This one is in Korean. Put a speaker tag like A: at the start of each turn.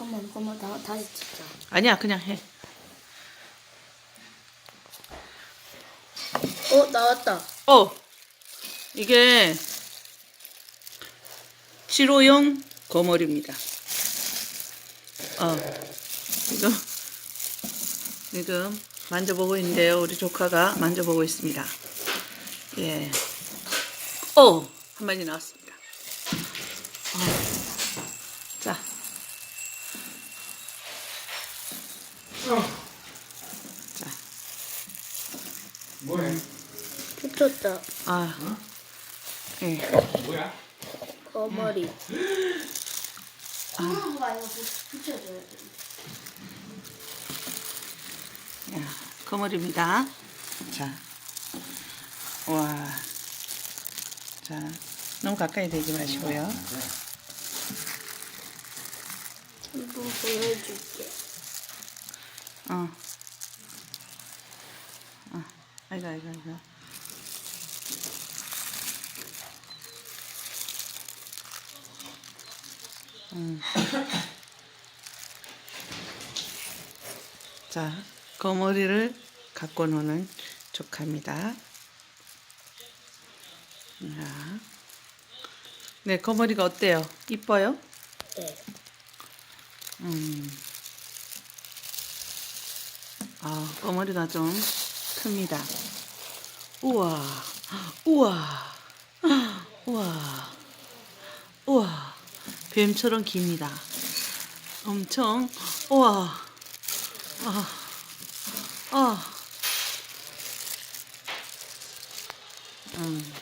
A: 잠깐만, 잠깐만, 나 다시 찍자.
B: 아니야, 그냥 해.
A: 어, 나왔다.
B: 어, 이게 치료용 거머리입니다. 어, 지금 지금 만져보고 있는데요. 우리 조카가 만져보고 있습니다. 예. 어, 한 마리 나왔습니다. 어. 자, 자,
C: 뭐해?
A: 붙였다.
B: 아, 예.
C: 뭐야?
A: 거머리. 아, 이거 붙여줘야 돼.
B: 야, 거머리입니다. 자, 와, 자, 너무 가까이 대지 마시고요.
A: 한번 보여줄게.
B: 어, 어, 아이고, 아이고, 아이고. 음. 자, 거머리를 갖고 노는 조카입니다. 자, 네, 거머리가 어때요? 이뻐요?
A: 네.
B: 음. 아, 거머리가 좀 큽니다. 우와, 우와, 우와, 우와, 뱀처럼 깁니다. 엄청, 우와, 아, 아, 음.